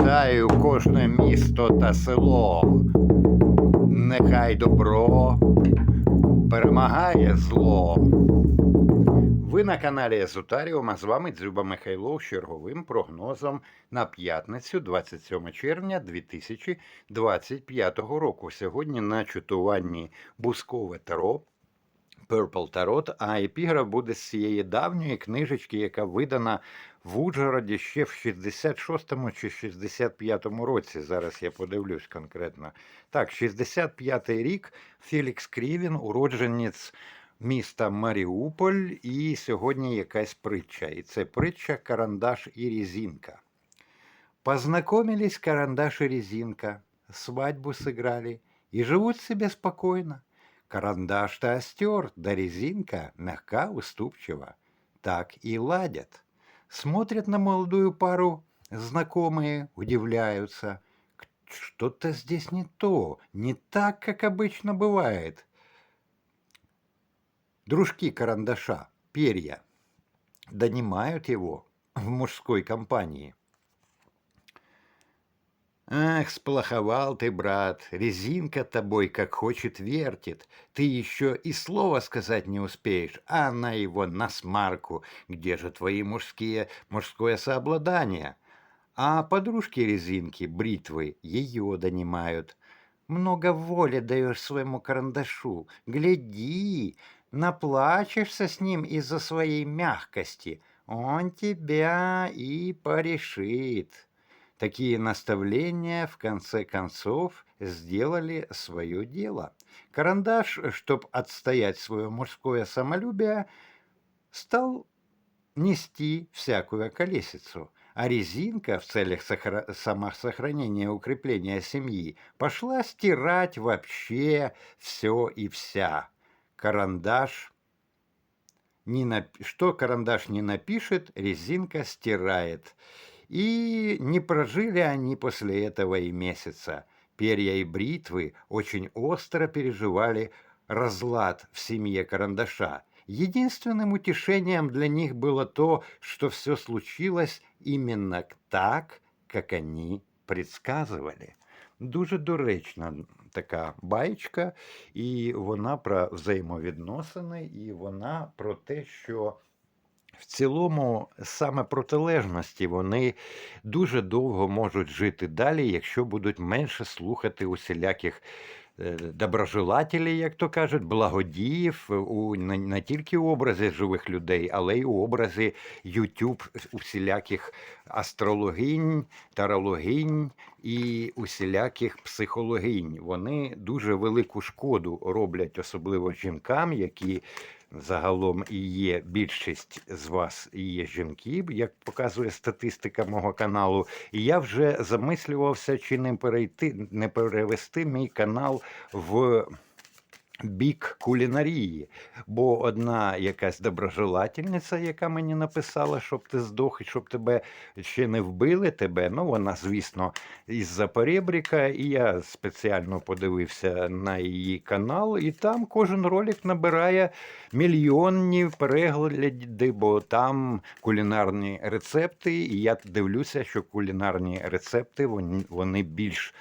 Вітаю кожне місто та село. Нехай добро перемагає зло. Ви на каналі Езотаріум, а з вами Дзюба Михайлов з черговим прогнозом на п'ятницю, 27 червня 2025 року. Сьогодні на чутуванні Бускове Таро. Purple Tarot, а епіграф буде з цієї давньої книжечки, яка видана в Ужгороді ще в 66-му чи 65-му році. Зараз я подивлюсь конкретно. Так, 65-й рік Фелікс Крівін, уродженець міста Маріуполь, і сьогодні якась притча. І це притча Карандаш і Резинка. Познакомились Карандаш и Резинка, свадьбу сыграли и живут себе спокойно. Карандаш-то остер, да резинка мягка, уступчива. Так и ладят. Смотрят на молодую пару знакомые, удивляются. Что-то здесь не то, не так, как обычно бывает. Дружки карандаша, перья, донимают его в мужской компании. Ах, сплоховал ты, брат, резинка тобой как хочет вертит. Ты еще и слова сказать не успеешь, а она его на смарку. Где же твои мужские, мужское сообладание? А подружки резинки, бритвы, ее донимают. Много воли даешь своему карандашу. Гляди, наплачешься с ним из-за своей мягкости. Он тебя и порешит. Такие наставления, в конце концов, сделали свое дело. Карандаш, чтобы отстоять свое мужское самолюбие, стал нести всякую колесицу, а резинка в целях сохра- самосохранения и укрепления семьи пошла стирать вообще все и вся. Карандаш не нап- что карандаш не напишет, резинка стирает. И не прожили они после этого и месяца. Перья и бритвы очень остро переживали разлад в семье карандаша. Единственным утешением для них было то, что все случилось именно так, как они предсказывали. Дуже доречна така баєчка, і вона про взаємовідносини, і вона про те, що в цілому саме протилежності вони дуже довго можуть жити далі, якщо будуть менше слухати усіляких е, доброжелателів, як то кажуть, благодіїв у не, тільки у образі живих людей, але й у образі YouTube усіляких астрологинь, тарологинь і усіляких психологинь. Вони дуже велику шкоду роблять, особливо жінкам, які загалом є більшість з вас є жінки, як показує статистика мого каналу. І я вже замислювався, чи не перейти, не перевести мій канал в. Бік кулінарії, бо одна якась доброжелательниця, яка мені написала, щоб ти здох, і щоб тебе ще не вбили тебе. Ну, вона, звісно, із-за перебріка, і я спеціально подивився на її канал, і там кожен ролик набирає мільйонні перегляди, бо там кулінарні рецепти, і я дивлюся, що кулінарні рецепти вони більш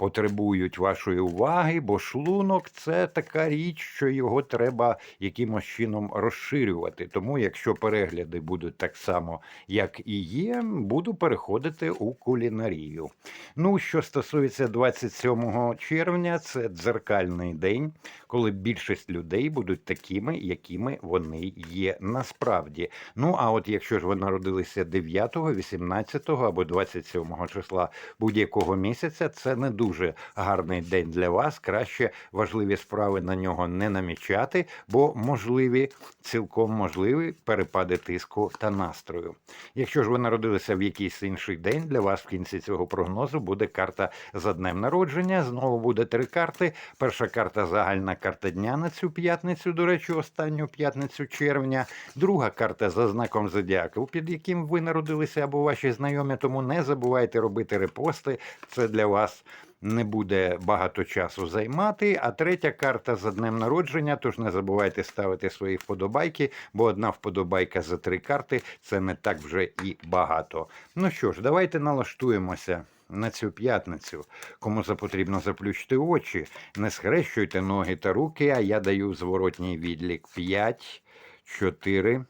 потребують вашої уваги, бо шлунок це така річ, що його треба якимось чином розширювати. Тому, якщо перегляди будуть так само, як і є, буду переходити у кулінарію. Ну, що стосується 27 червня, це дзеркальний день, коли більшість людей будуть такими, якими вони є насправді. Ну, а от якщо ж ви народилися 9, 18 або 27 числа будь-якого місяця, це не дуже гарний день для вас. Краще важливі справи на нього не намічати, бо можливі, цілком можливі перепади тиску та настрою. Якщо ж ви народилися в якийсь інший день, для вас в кінці цього прогнозу буде карта за днем народження. Знову буде три карти. Перша карта загальна карта дня на цю п'ятницю, до речі, останню п'ятницю червня. Друга карта за знаком зодіаку, під яким ви народилися або ваші знайомі. Тому не забувайте робити репости. Це для вас не буде багато часу займати. А третя карта за днем народження. Тож не забувайте ставити свої вподобайки, бо одна вподобайка за три карти це не так вже і багато. Ну що ж, давайте налаштуємося на цю п'ятницю. Кому запотрібно заплющити очі, не схрещуйте ноги та руки, а я даю зворотній відлік 5, 4,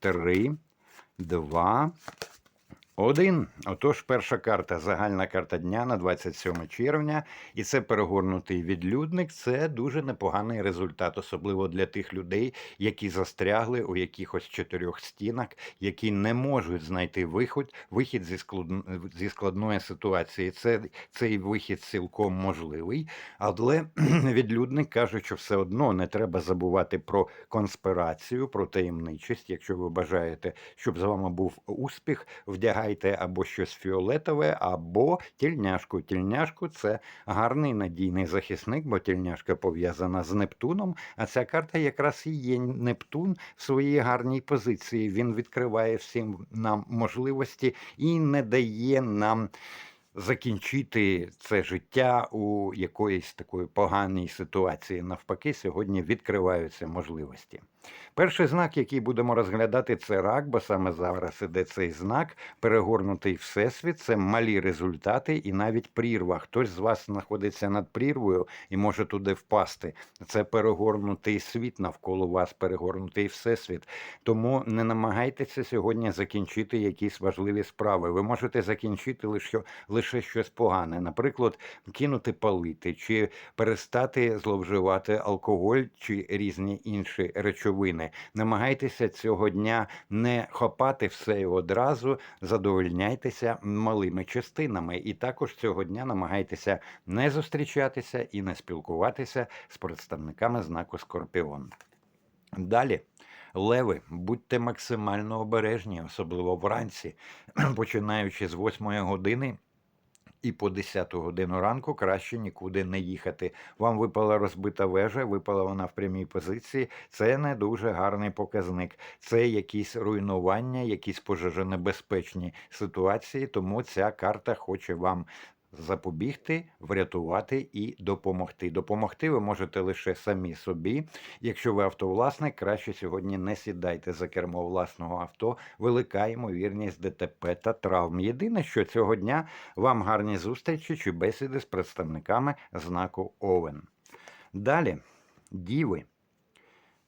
3, 2, один. Отож, перша карта, загальна карта дня на 27 червня, і це перегорнутий відлюдник. Це дуже непоганий результат, особливо для тих людей, які застрягли у якихось чотирьох стінах, які не можуть знайти вихід, вихід зі, склад- зі складної ситуації. Це цей вихід цілком можливий, але відлюдник каже, що все одно не треба забувати про конспірацію, про таємничість. Якщо ви бажаєте, щоб з вами був успіх, вдягайте або щось фіолетове, або тільняшку. Тільняшку це гарний надійний захисник, бо тільняшка пов'язана з Нептуном. А ця карта якраз і є Нептун в своїй гарній позиції. Він відкриває всім нам можливості і не дає нам. Закінчити це життя у якоїсь такої поганій ситуації. Навпаки, сьогодні відкриваються можливості. Перший знак, який будемо розглядати, це рак, бо саме зараз іде цей знак, перегорнутий всесвіт, це малі результати і навіть прірва. Хтось з вас знаходиться над прірвою і може туди впасти. Це перегорнутий світ навколо вас, перегорнутий всесвіт. Тому не намагайтеся сьогодні закінчити якісь важливі справи. Ви можете закінчити лише, лише щось погане, наприклад, кинути палити чи перестати зловживати алкоголь чи різні інші речовини. Намагайтеся цього дня не хопати все одразу, задовольняйтеся малими частинами. І також цього дня намагайтеся не зустрічатися і не спілкуватися з представниками знаку Скорпіон. Далі. Леви, будьте максимально обережні, особливо вранці, починаючи з 8 години і по 10 годину ранку краще нікуди не їхати. Вам випала розбита вежа, випала вона в прямій позиції. Це не дуже гарний показник. Це якісь руйнування, якісь пожежонебезпечні ситуації. Тому ця карта хоче вам. Запобігти, врятувати і допомогти. Допомогти ви можете лише самі собі. Якщо ви автовласник, краще сьогодні не сідайте за кермо власного авто. Велика ймовірність ДТП та травм. Єдине, що цього дня вам гарні зустрічі чи бесіди з представниками знаку Овен. Далі, діви.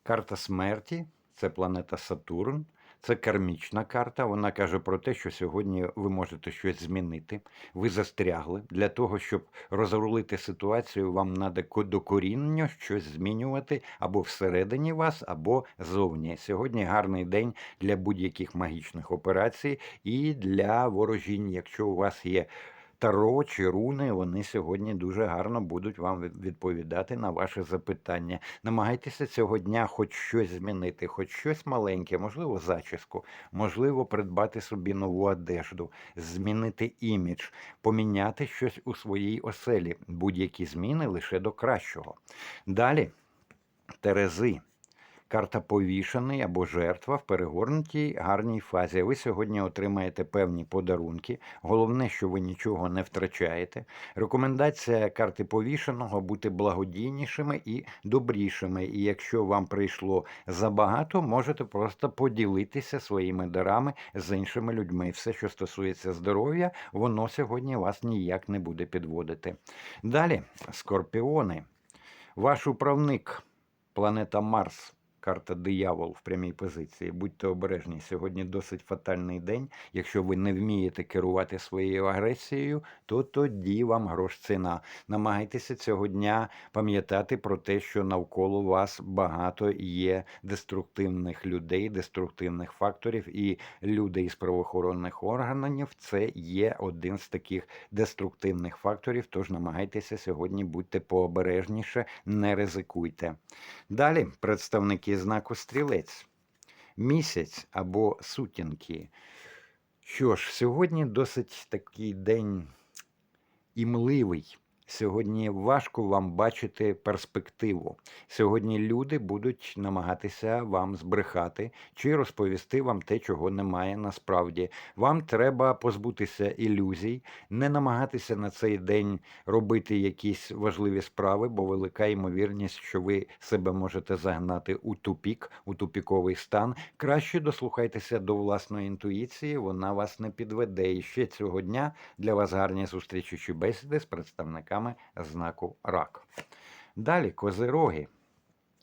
Карта смерті це планета Сатурн. Це кармічна карта. Вона каже про те, що сьогодні ви можете щось змінити. Ви застрягли. Для того, щоб розрулити ситуацію, вам треба докорінно щось змінювати або всередині вас, або зовні. Сьогодні гарний день для будь-яких магічних операцій і для ворожінь. Якщо у вас є Таро чи руни, вони сьогодні дуже гарно будуть вам відповідати на ваші запитання. Намагайтеся цього дня хоч щось змінити, хоч щось маленьке, можливо, зачіску, можливо, придбати собі нову одежду, змінити імідж, поміняти щось у своїй оселі. Будь-які зміни лише до кращого. Далі Терези. Карта повішений або жертва в перегорнутій гарній фазі. Ви сьогодні отримаєте певні подарунки. Головне, що ви нічого не втрачаєте. Рекомендація карти повішеного бути благодійнішими і добрішими. І якщо вам прийшло забагато, можете просто поділитися своїми дарами з іншими людьми. Все, що стосується здоров'я, воно сьогодні вас ніяк не буде підводити. Далі, скорпіони. Ваш управник, планета Марс. Карта диявол в прямій позиції. Будьте обережні. Сьогодні досить фатальний день. Якщо ви не вмієте керувати своєю агресією, то тоді вам грош ціна. Намагайтеся цього дня пам'ятати про те, що навколо вас багато є деструктивних людей, деструктивних факторів, і люди із правоохоронних органів це є один з таких деструктивних факторів. Тож намагайтеся сьогодні будьте пообережніше, не ризикуйте. Далі представники знаку стрілець, місяць або сутінки. Що ж, сьогодні досить такий день імливий. Сьогодні важко вам бачити перспективу. Сьогодні люди будуть намагатися вам збрехати чи розповісти вам те, чого немає насправді. Вам треба позбутися ілюзій, не намагатися на цей день робити якісь важливі справи, бо велика ймовірність, що ви себе можете загнати у тупік, у тупіковий стан. Краще дослухайтеся до власної інтуїції, вона вас не підведе. І ще цього дня для вас гарні зустрічі чи бесіди з представниками знаку рак. Далі козироги.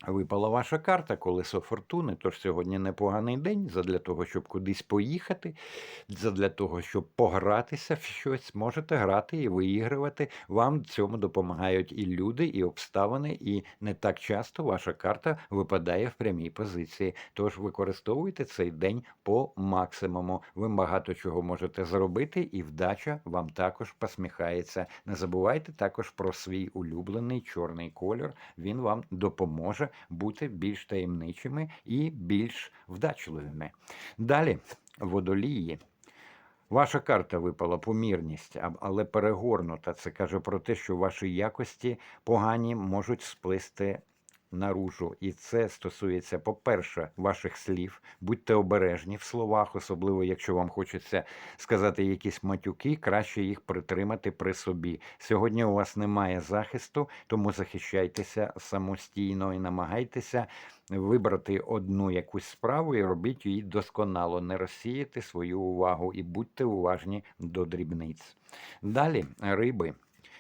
Випала ваша карта, колесо фортуни, тож сьогодні непоганий день задля того, щоб кудись поїхати, задля того, щоб погратися в щось, можете грати і виігрувати. Вам цьому допомагають і люди, і обставини, і не так часто ваша карта випадає в прямій позиції. Тож використовуйте цей день по максимуму. Ви багато чого можете зробити, і вдача вам також посміхається. Не забувайте також про свій улюблений чорний кольор. Він вам допоможе бути більш таємничими і більш вдачливими. Далі водолії. Ваша карта випала помірність, але перегорнута. Це каже про те, що ваші якості погані можуть сплисти наружу. І це стосується, по-перше, ваших слів. Будьте обережні в словах, особливо якщо вам хочеться сказати якісь матюки, краще їх притримати при собі. Сьогодні у вас немає захисту, тому захищайтеся самостійно і намагайтеся вибрати одну якусь справу і робіть її досконало, не розсіяти свою увагу і будьте уважні до дрібниць. Далі риби.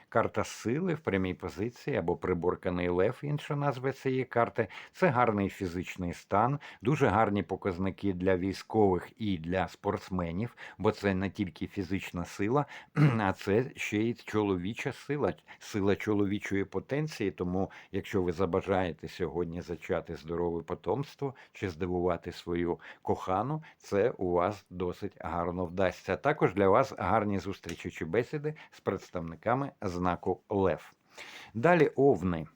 Карта сили в прямій позиції або приборканий лев, інша назва цієї карти. Це гарний фізичний стан, дуже гарні показники для військових і для спортсменів, бо це не тільки фізична сила, а це ще й чоловіча сила, сила чоловічої потенції. Тому, якщо ви забажаєте сьогодні зачати здорове потомство чи здивувати свою кохану, це у вас досить гарно вдасться. Також для вас гарні зустрічі чи бесіди з представниками знаку Лев. Овни. овни.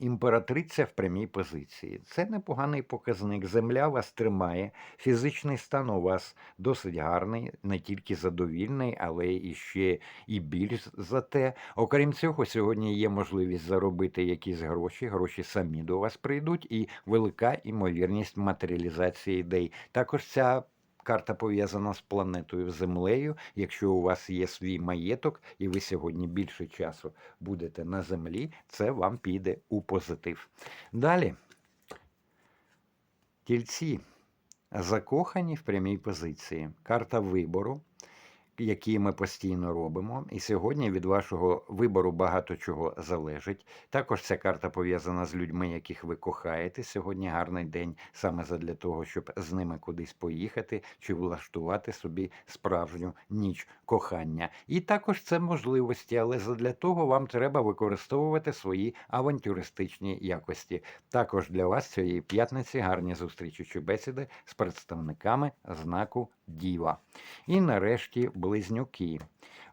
Імператриця в прямій позиції. Це непоганий показник. Земля вас тримає, фізичний стан у вас досить гарний, не тільки задовільний, але і ще і більш за те. Окрім цього, сьогодні є можливість заробити якісь гроші. Гроші самі до вас прийдуть, і велика імовірність матеріалізації ідей. Також ця Карта пов'язана з планетою Землею. Якщо у вас є свій маєток, і ви сьогодні більше часу будете на землі, це вам піде у позитив. Далі тільці закохані в прямій позиції. Карта вибору які ми постійно робимо. І сьогодні від вашого вибору багато чого залежить. Також ця карта пов'язана з людьми, яких ви кохаєте. Сьогодні гарний день саме задля того, щоб з ними кудись поїхати чи влаштувати собі справжню ніч кохання. І також це можливості, але задля того вам треба використовувати свої авантюристичні якості. Також для вас цієї п'ятниці гарні зустрічі чи бесіди з представниками знаку Діва. І нарешті близнюки.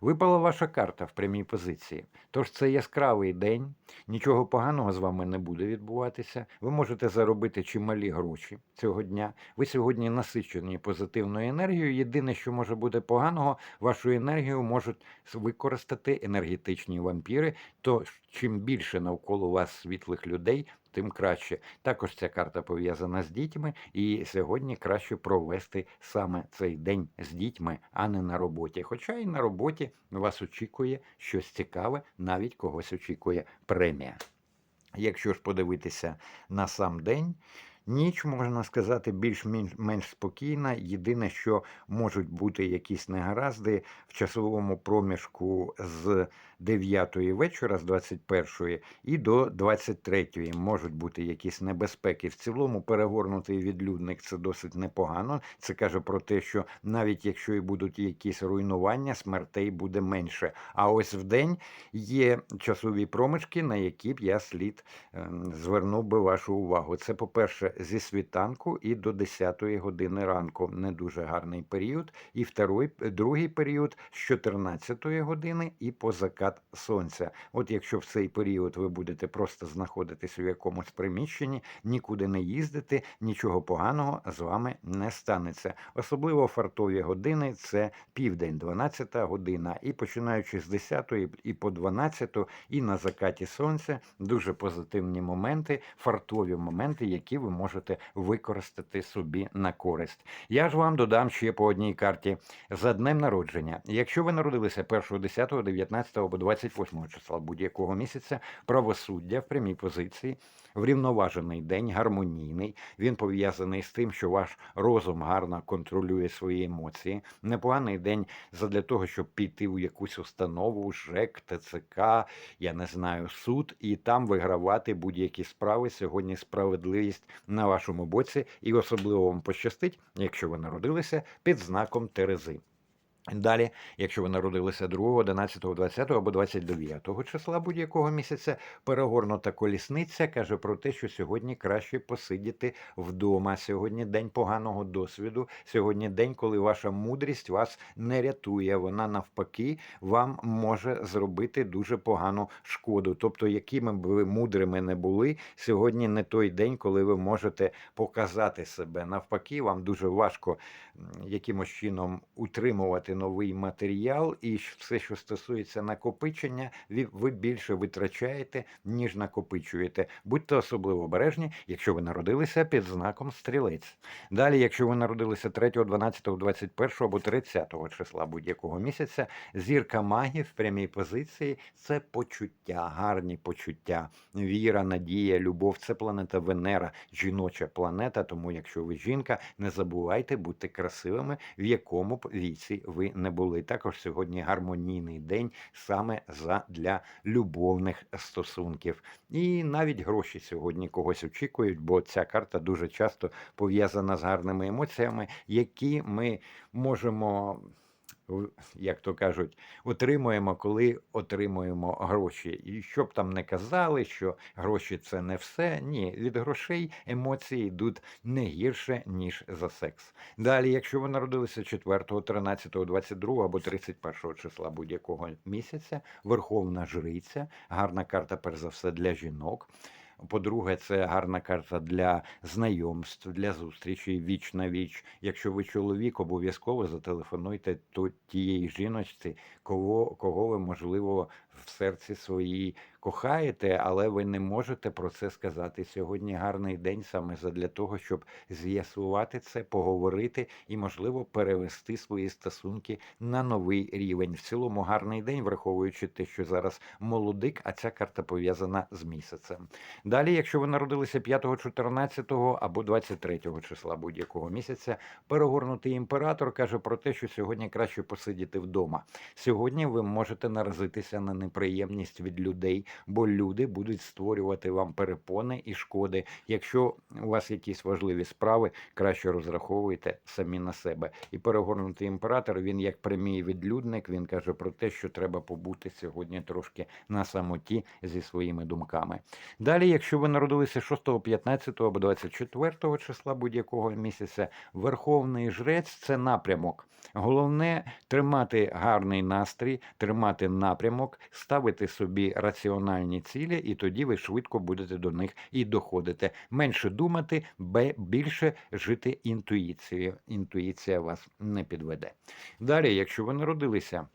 Випала ваша карта в прямій позиції. Тож це яскравий день, нічого поганого з вами не буде відбуватися. Ви можете заробити чималі гроші цього дня. Ви сьогодні насичені позитивною енергією. Єдине, що може бути поганого, вашу енергію можуть використати енергетичні вампіри. То чим більше навколо вас світлих людей, тим краще. Також ця карта пов'язана з дітьми, і сьогодні краще провести саме цей день з дітьми, а не на роботі. Хоча і на роботі вас очікує щось цікаве, навіть когось очікує премія. Якщо ж подивитися на сам день, ніч, можна сказати, більш-менш спокійна. Єдине, що можуть бути якісь негаразди в часовому проміжку з 9 вечора, з 21 і до 23 можуть бути якісь небезпеки. В цілому перегорнутий відлюдник це досить непогано. Це каже про те, що навіть якщо і будуть якісь руйнування, смертей буде менше. А ось в день є часові проміжки, на які б я слід ем, звернув би вашу увагу. Це, по-перше, зі світанку і до 10 години ранку. Не дуже гарний період. І второй, другий період з 14 години і по закат захід сонця. От якщо в цей період ви будете просто знаходитись у якомусь приміщенні, нікуди не їздити, нічого поганого з вами не станеться. Особливо фартові години це південь, 12 година, і починаючи з 10 і по 12 і на закаті сонця дуже позитивні моменти, фартові моменти, які ви можете використати собі на користь. Я ж вам додам ще по одній карті за днем народження. Якщо ви народилися 1, 10, 19 або 28 числа будь-якого місяця, правосуддя в прямій позиції, врівноважений день, гармонійний. Він пов'язаний з тим, що ваш розум гарно контролює свої емоції. Непоганий день задля того, щоб піти у якусь установу, ЖЕК, ТЦК, я не знаю, суд, і там вигравати будь-які справи. Сьогодні справедливість на вашому боці, і особливо вам пощастить, якщо ви народилися під знаком Терези. Далі, якщо ви народилися 2, 11, 20 або 29 числа будь-якого місяця, перегорнута колісниця каже про те, що сьогодні краще посидіти вдома. Сьогодні день поганого досвіду. Сьогодні день, коли ваша мудрість вас не рятує. Вона навпаки вам може зробити дуже погану шкоду. Тобто, якими б ви мудрими не були, сьогодні не той день, коли ви можете показати себе. Навпаки, вам дуже важко якимось чином утримувати новий матеріал, і все, що стосується накопичення, ви більше витрачаєте, ніж накопичуєте. Будьте особливо обережні, якщо ви народилися під знаком стрілець. Далі, якщо ви народилися 3, 12, 21 або 30 числа будь-якого місяця, зірка магії в прямій позиції це почуття, гарні почуття, віра, надія, любов. Це планета Венера, жіноча планета. Тому, якщо ви жінка, не забувайте бути красивими, в якому б віці ви не були. Також сьогодні гармонійний день саме для любовних стосунків. І навіть гроші сьогодні когось очікують, бо ця карта дуже часто пов'язана з гарними емоціями, які ми можемо. Як то кажуть, отримуємо, коли отримуємо гроші. І щоб там не казали, що гроші це не все. Ні, від грошей емоції йдуть не гірше, ніж за секс. Далі, якщо ви народилися 4, 13, 22 або 31 числа будь-якого місяця, верховна жриця, гарна карта, перш за все, для жінок. По-друге, це гарна карта для знайомств, для зустрічей віч на віч. Якщо ви чоловік, обов'язково зателефонуйте тієї жіночці, кого, кого ви, можливо, в серці своїй кохаєте, але ви не можете про це сказати. Сьогодні гарний день саме задля того, щоб з'ясувати це, поговорити і, можливо, перевести свої стосунки на новий рівень. В цілому гарний день, враховуючи те, що зараз молодик, а ця карта пов'язана з місяцем. Далі, якщо ви народилися 5, 14 або 23 числа будь-якого місяця, перегорнутий імператор каже про те, що сьогодні краще посидіти вдома. Сьогодні ви можете наразитися на неприємність від людей, бо люди будуть створювати вам перепони і шкоди. Якщо у вас якісь важливі справи, краще розраховуйте самі на себе. І перегорнутий імператор він як прямий відлюдник. Він каже про те, що треба побути сьогодні трошки на самоті зі своїми думками. Далі, якщо ви народилися 6, 15 або 24 числа будь-якого місяця, верховний жрець це напрямок. Головне тримати гарний настрій, тримати напрямок, ставити собі раціональні цілі, і тоді ви швидко будете до них і доходити. Менше думати, більше жити інтуїцією. Інтуїція вас не підведе. Далі, якщо ви народилися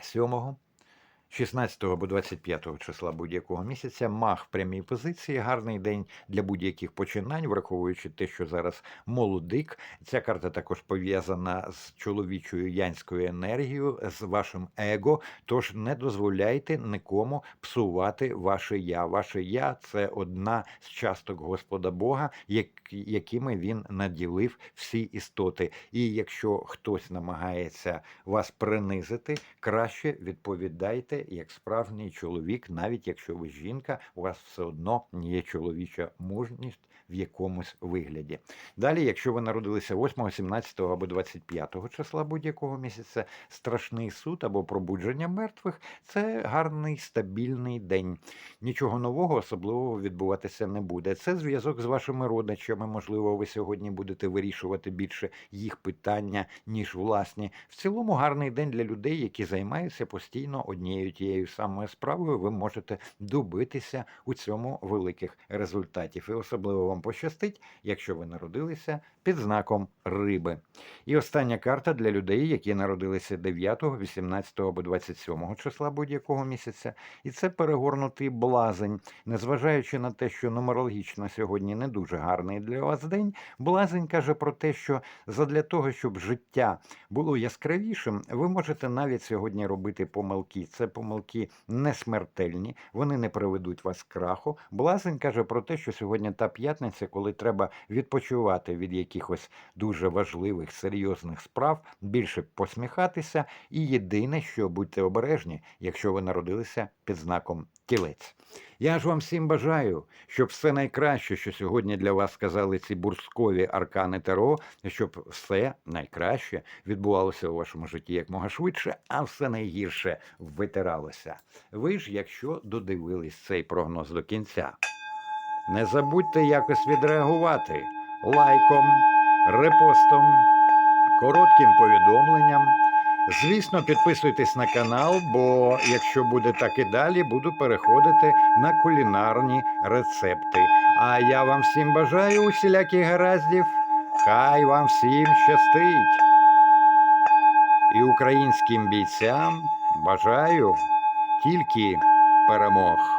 7, 16 або 25 числа будь-якого місяця мах в прямій позиції. Гарний день для будь-яких починань, враховуючи те, що зараз молодик. Ця карта також пов'язана з чоловічою янською енергією, з вашим его. Тож не дозволяйте нікому псувати ваше я. Ваше я це одна з часток Господа Бога, якими він наділив всі істоти. І якщо хтось намагається вас принизити, краще відповідайте як справжній чоловік, навіть якщо ви жінка, у вас все одно є чоловіча мужність в якомусь вигляді. Далі, якщо ви народилися 8, 17 або 25 числа будь-якого місяця, страшний суд або пробудження мертвих це гарний стабільний день. Нічого нового особливого відбуватися не буде. Це зв'язок з вашими родичами. Можливо, ви сьогодні будете вирішувати більше їх питання, ніж власні. В цілому гарний день для людей, які займаються постійно однією тією самою справою ви можете добитися у цьому великих результатів. І особливо вам пощастить, якщо ви народилися під знаком риби. І остання карта для людей, які народилися 9, 18 або 27 числа будь-якого місяця. І це перегорнутий блазень. Незважаючи на те, що нумерологічно сьогодні не дуже гарний для вас день, блазень каже про те, що задля того, щоб життя було яскравішим, ви можете навіть сьогодні робити помилки. Це помилки не смертельні, вони не приведуть вас краху. Блазень каже про те, що сьогодні та п'ятниця, коли треба відпочивати від якихось дуже важливих, серйозних справ, більше посміхатися. І єдине, що будьте обережні, якщо ви народилися під знаком тілець. Я ж вам всім бажаю, щоб все найкраще, що сьогодні для вас сказали ці бурскові аркани Таро, щоб все найкраще відбувалося у вашому житті якмога швидше, а все найгірше витиралося. Ви ж, якщо додивились цей прогноз до кінця, не забудьте якось відреагувати лайком, репостом, коротким повідомленням. Звісно, підписуйтесь на канал, бо якщо буде так і далі, буду переходити на кулінарні рецепти. А я вам всім бажаю усіляких гараздів. Хай вам всім щастить. І українським бійцям бажаю тільки перемог.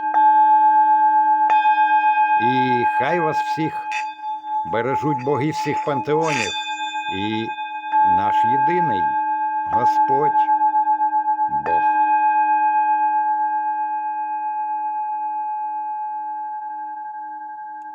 І хай вас всіх бережуть боги всіх пантеонів і наш єдиний Господь.